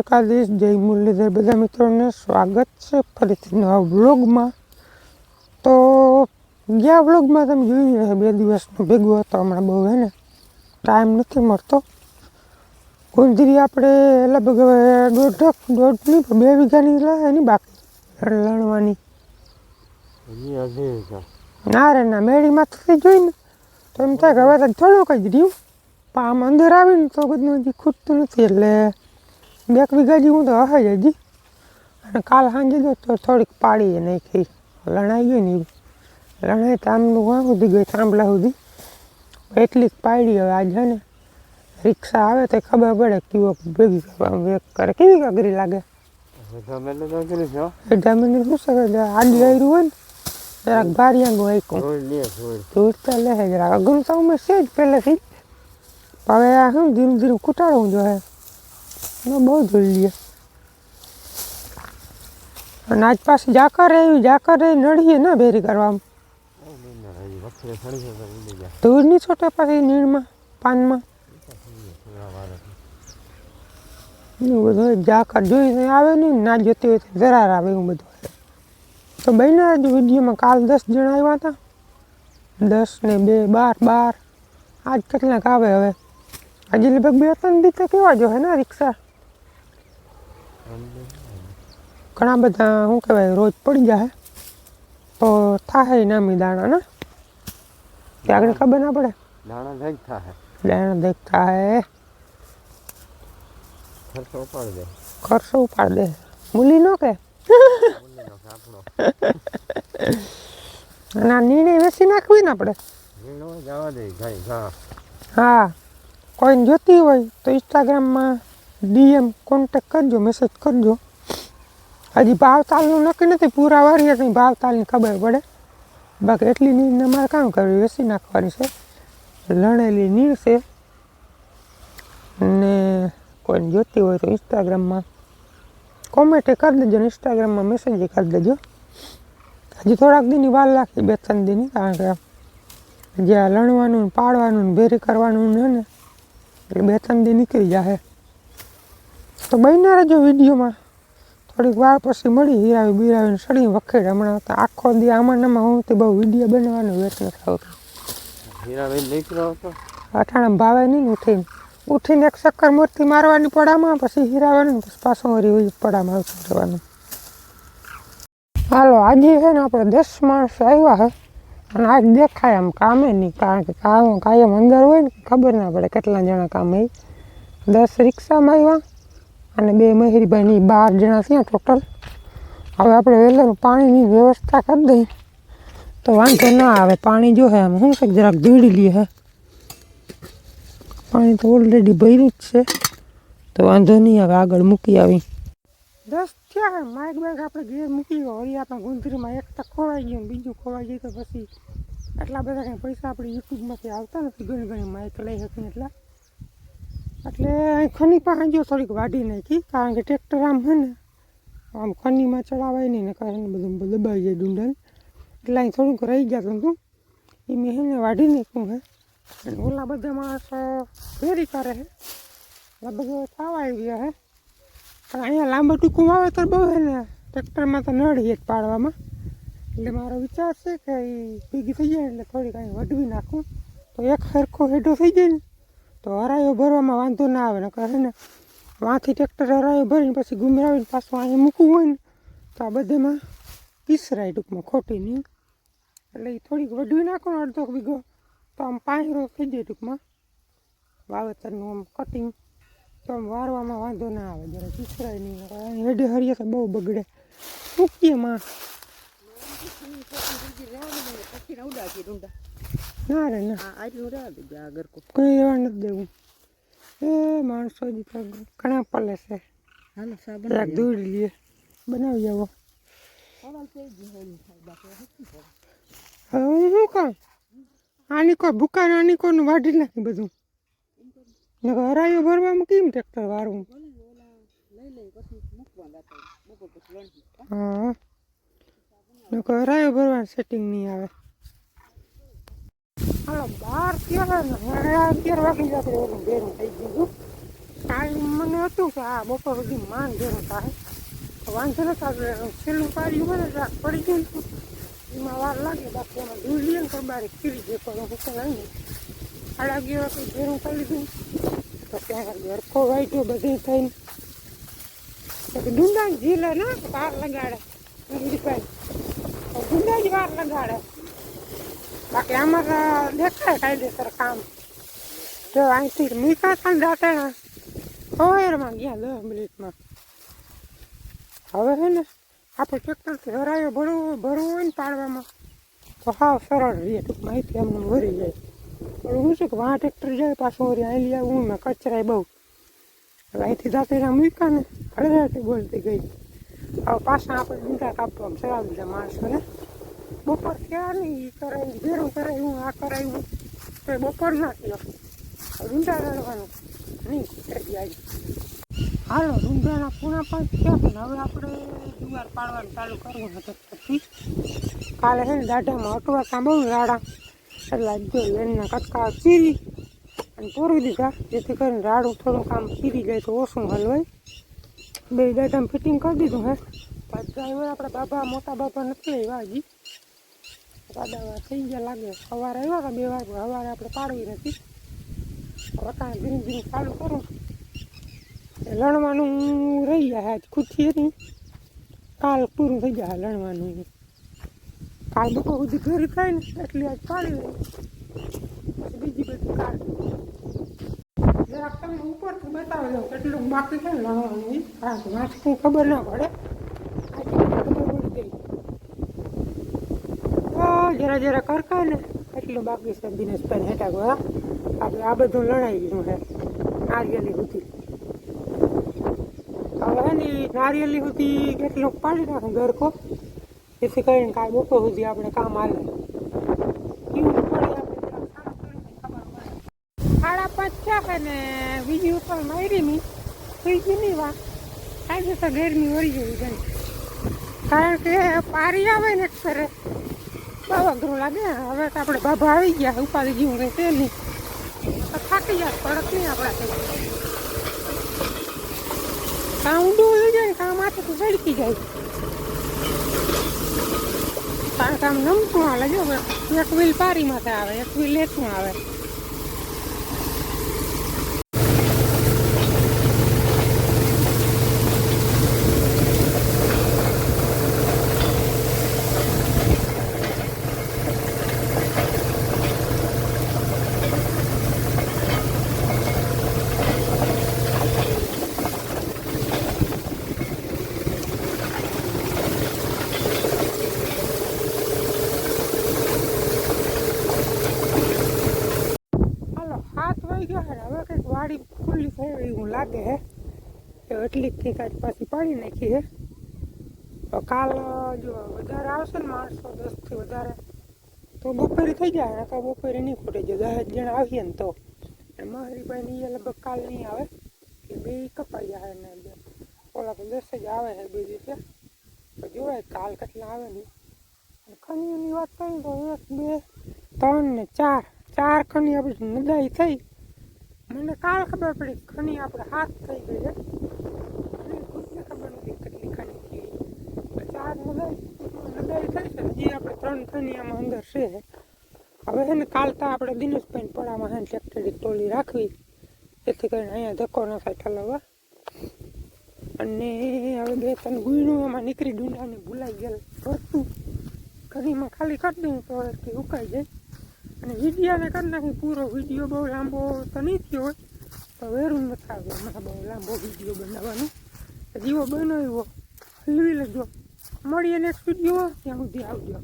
દ્વારકાધીશ જય મુરલીધર. બધા મિત્રોને સ્વાગત છે ફરીથી નવા વ્લોગમાં. તો ગયા વ્લોગમાં તમે જોયું હશે બે દિવસનો ભેગો હતો હમણાં બહુ હે ને? ટાઈમ નથી મળતો. કુંદરી આપણે લગભગ હવે દોઢ દોઢ નહીં પણ બે વીઘાની એની બાકી. લણવાની. ના રે ના મેળીમાં થઈ જોઈ ને તો એમ થાય કે હવે તો થોડુંક જ રહ્યું. પણ આમ અંદર આવીને તો બધું હજી ખૂટતું નથી એટલે બે એક વીઘા જેવું તો હશે જ હજી. અને કાલ સાંજે જો તો થોડીક પાડી નાખી. લણાઈ ગઈ ને. લણાઈ તો આમનું વાં સુધી ગઈ થાંભલા સુધી. એટલી જ પાડી હવે આજે છે ને. રિક્ષા આવે તો ખબર પડે કેવો ભેગી કરવા વેક કરે. કેવી અઘરી લાગે? જમીન શું શકે આડી આયરું હોય ને જરાક ભારિયાંગું આયકું. લે ધોઈ દોડતા લે છે અઘરું છે જ પહેલેથી હવે આ શું ધીરે ધીરે કૂટાડવું જોઈએ? એમાં બહુ ધોઈ લઈએ અને આજ પાછી જાકર એવી જાકર એ નડીએ ને ભેરી કરવામાં. હજી વખરે સડી છે તો ઉડી ગયા ધૂળ નહીં છોટે પાછી નીણમાં પાનમાં. થોડા વાર એવું બધું હોય. જાકર જોઈને આવે નહીં ને ના જોતી હોય તો જરાર આવે એવું બધું હોય. તો બહેના જ વિડીયોમાં કાલ દસ જણા આવ્યા હતા. દસ ને બે, બાર બાર. આજ કેટલાક આવે હવે. હજી લગભગ બે ત્રણ દી તો કેવા જો હે ને રિક્ષા? ઘણા બધા શું કહેવાય રોજ પડી જાય. તો થાય નામી દાણા ને? તે આગળ ખબર ના પડે? દાણા દેખ થાય દાણા દેખ થાય ખર્ચો ઉપાડ દે. ખર્ચો ઉપાડ દે. મૂલી નો કે? આ નીણે વેસી નાખવી ને વીણો જવા દે હા. કોઈને જોતી હોય તો ઇન્સ્ટાગ્રામમાં ડીએમ કોન્ટેક કરજો મેસેજ કરજો. હજી ભાવતાલનું નક્કી નથી, પૂરા વારિયાની ભાવતાલની ખબર પડે. બાકી એટલી નીરને મારે કામ કરવી વેસી નાખવાની છે. લણેલી નીર છે. ને કોઈને જોતી હોય તો ઇન્સ્ટાગ્રામમાં કોમેન્ટે કરી દેજો ને ઇન્સ્ટાગ્રામમાં મેસેજ કરી દેજો. હજી થોડાક દીની વાર લાગી બે ત્રણ દીની કારણ કે જ્યાં લણવાનું પાડવાનું ભેરી કરવાનું ને એટલે બે ત્રણ દી નીકળી જશે તો બન્યા રહેજો વિડીયોમાં. થોડીક વાર પછી મળી હીરાવી બીરાવીને સડી વખેડ હમણાં તો આખો દી આમાં ને હું તે બહુ વીડિયો બનાવવાનો વેત નથી આવતો હીરાબેન નીકળ્યો હતો અઠાણા ભાવે નહીં ઉઠીને. ઉઠીને એક ચક્કર મૂર્તિ મારવાની પડામાં પછી હીરાવાનું પછી પાછું વળી પડામાં આવતું રહેવાનું. હાલો આજે છે ને આપણે દસ માણસ આવ્યા છે અને આજ દેખાય આમ કામે નહીં કારણ કે કામ કાયમ અંદર હોય ને ખબર ના પડે કેટલા જણા કામ એ દસ રિક્ષામાં આવ્યા. અને બે મહેરીભાઈની બાર જણા થયા ટોટલ હવે આપણે વહેલાનું પાણીની વ્યવસ્થા કરી દઈએ. તો વાંધો ના આવે, પાણી જો હે આમ શું છે જરાક ધીડી લઈએ હે. પાણી તો ઓલરેડી ભર્યું જ છે. તો વાંધો નહીં આવે, આગળ મૂકી આવી દસ થયા માઇક બાઇક આપણે ઘેર મૂકી ગયો. વળી આપણે ગુંદરીમાં એક તો ખોવાઈ ગયું બીજું ખોવાઈ ગયું તો પછી એટલા બધા કંઈ પૈસા આપણે યુટ્યુબમાંથી આવતા નથી. ઘણી ઘણી માઇક લઈ શકીએ એટલા. એટલે ખની પાસે જો થોડીક વાઢી નાખી, કારણ કે ટ્રેક્ટર આમ છે ને, આમ ખનીમાં ચડાવાય નહીં ને કારણ બધું દબાઈ જાય ડુંડલ એટલે અહીં થોડુંક રહી ગયા હતું એ મેં છે ને વાઢી નાખ્યું હે. અને ઓલા બધા માણસો ફેરી કરે છે લગભગ થવા આવી ગયા હે. પણ અહીંયા લાંબા ટૂંકું વાવેતર બહુ છે ને, ટ્રેક્ટરમાં તો નડીએ જ પાડવામાં. એટલે મારો વિચાર છે કે એ ભેગી થઈ જાય એટલે થોડીક અહીં વઢવી નાખું. તો એક સરખો હેડો થઈ જાય ને. તો હરાયો ભરવામાં વાંધો ના આવે, નકર ને વાંથી ટ્રેક્ટર હરાયો ભરીને પછી ગુમરાવીને પાછું અહીં મૂકવું હોય ને, તો આ બધામાં પીસરાય ટૂંકમાં, ખોટી નહીં. એટલે એ થોડીક વઢવી નાખો ને અડધો વીઘો, તો આમ પાંચરો થઈ જાય ટૂંકમાં. વાવેતરનું આમ કટિંગ તો આમ વારવામાં વાંધો ના આવે, જરા પીસરાય નહીં અહીં હેડે હરીએ તો બહુ બગડે. મૂકીએ માં. ના રે ના. કોઈ રહેવા નથી દેવું. એ માણસો તો ઘણા પલે છે. એક દોડી લઈએ. બનાવી આવો. હવે હું શું કહું આની કોઈ ભૂકાન આની કોનું વાઢી નાખી બધું? હરાયો ભરવામાં કેમ ટ્રેક્ટર વારવું હા. હરાયો ભરવાનું સેટિંગ નહીં આવે. હાલો બાર ક્યારે ને અગિયાર વાગી જશે ઓલું ભેરું થઈ ગયું ટાઈમ મને હતું કે આ બપોર સુધી માન ભેરું થાય વાંધો નતા આવે છેલ્લું પાડ્યું હોય ને રાખ પડી ગયું ને એમાં વાર લાગે બાકી એમાં દૂર લઈએ ને તો બારે ખીરી જે હું તો નહીં સાડા અગિયાર વાગે ભેરું કરી તો ત્યાં આગળ હરખો વાઈટો બધે થઈને પછી ડુંડા ઝીલે ને વાર લગાડે દીપાઈ ડુંડા જ વાર લગાડે. બાકી આમાં દેખાય કાયદેસર કામ. જો અહીંથી ખાન દાંતેણા. સવારમાં ગયા દસ મિનિટમાં. હવે છે ને, આપણે ટ્રેક્ટરથી હરાયો, ભરવું ભરવું હોય ને પાડવામાં, તો હાવ સરળ રહીએ ટૂંક માહિતી અમને ભરી જાય. પણ હું શું કે વાં ટ્રેક્ટર જાય પાછું વળી અહીં લઈ આવું મેં કચરાય બહુ. હવે અહીંથી દાંતેડા મૂક્યા ને હળદાથી બોલતી ગઈ. હવે પાછા આપણે ડુંડા કાપવામાં ચડાવી દીધા માણસોને. બપોર થયા નહીં કરાયું? ઘેરું કરાયું આ કરાયું. તો બપોર ના થયો. ડુંડા રડવાનું. નહીં કરી આવી હાલો રૂંધાના પૂણા પાંચ થયા પણ હવે આપણે જુવાર પાડવાનું ચાલુ કરવું હતું પછી. કાલે છે ને દાઢામાં અટવા બહુ રાડા. એટલે જો લેનના કટકા ચીરી અને પૂરી દીધા. જેથી કરીને રાડું થોડું કામ પીરી જાય તો ઓછું હલવાય બે દાઢામાં ફિટિંગ કરી દીધું હે. ડ્રાઈવર આપણા બાબા, મોટા બાબા નથી આવ્યા હજી. દાદા થઈ ગયા લાગે. સવારે આવ્યા હતા, બે વાર સવારે આપણે પાડવી નથી. રકાણ ધીમે ધીરે ચાલુ કરું. લણવાનું રહી ગયા ખુશી હતી. કાલ પૂરું થઈ ગયા લણવાનું. કાલ બપોર સુધી ઘરે થાય ને, એટલી આજ પાડી બીજી બધી કાલ જરાક તમે ઉપરથી બતાવી દઉં કેટલું બાકી છે લણવાનું. કારણ ખબર ના પડે આજે ખબર પડી ગઈ તો જરા જરા કરકાય ને એટલું બાકી છે દિનેશભાઈ હેઠા ગયા આપણે આ બધું લણાઈ ગયું છે. નારિયેલી સુધી હવે હે ને નારિયેલી સુધી કેટલું પાડી નાખું ગરકો જેથી કરીને કાંઈ બપોર સુધી આપણે કામ હાલે. સાડા પાંચ થયા ને બીજી ઉપર મારી મી. થઈ ગઈ નહીં વાત. આજે તો ગરમી વળી ગઈ કારણ કે પારી આવે ને કરે બાબા લાગે હવે તો આપણે બાબા આવી ગયા ઉપાધિ જેવું કંઈ છે નહીં થાકી ગયા પડક નહીં આપણા કામ ઊંડું લઈ જાય કામ માથે તો સડકી જાય. કારણ કે આમ નમતું હાલે, જો, એક વ્હીલ પારી માથે આવે, એક વ્હીલ લેતું આવે હાલો સાત વાગ્યા છે હવે કંઈક વાડી ખુલ્લી થઈ હોય એવું લાગે હે. એટલી કંઈક પાછી પાડી નાખી હે. તો કાલ, જો વધારે આવશે ને માણસો, દસથી વધારે, તો બપોરે થઈ જાય તો બપોરે નહીં ખૂટે. જો દસ જણા આવીએ ને તો. મારી ભાઈ ની લગભગ કાલ નહીં આવે. કે બે કપાઈ જાય ને ઓલા તો દસ જ આવે છે બે દિવસે તો જોવાય કાલ કેટલા આવે ને. અને ખનીઓની વાત કરીએ તો એક, બે, ત્રણ ને ચાર. ચાર ખની આપણે નદાઈ થઈ. મને કાલ ખબર પડી ખની આપણે હાથ થઈ ગઈ છે. ખની થઈ ચાર આપણે ત્રણ આમાં અંદર છે. હવે છે ને કાલ તો આપણે દિનેશભાઈ પડામાં છે ને ટ્રેક્ટરની ટોલી રાખવી. જેથી કરીને અહીંયા ધક્કો ન થાય ઠલવવા અને હવે બે ત્રણ ગુયણું એમાં નીકળી ડુંડાની ભૂલાઈ ગયેલ. ભરતું ઘણીમાં ખાલી કરી દઉં તો ઉકાઈ જાય. અને વિડીયાને કરી નાખી પૂરો વીડિયો, બહુ લાંબો તો નહીં થયો હોય. તો વેરું નથી આવ્યો હમણાં બહુ લાંબો વીડિયો બનાવવાનો. જીવો બનાવ્યો. હલવી લેજો. મળીએ નેક્સ્ટ વીડિયો ત્યાં સુધી આવજો.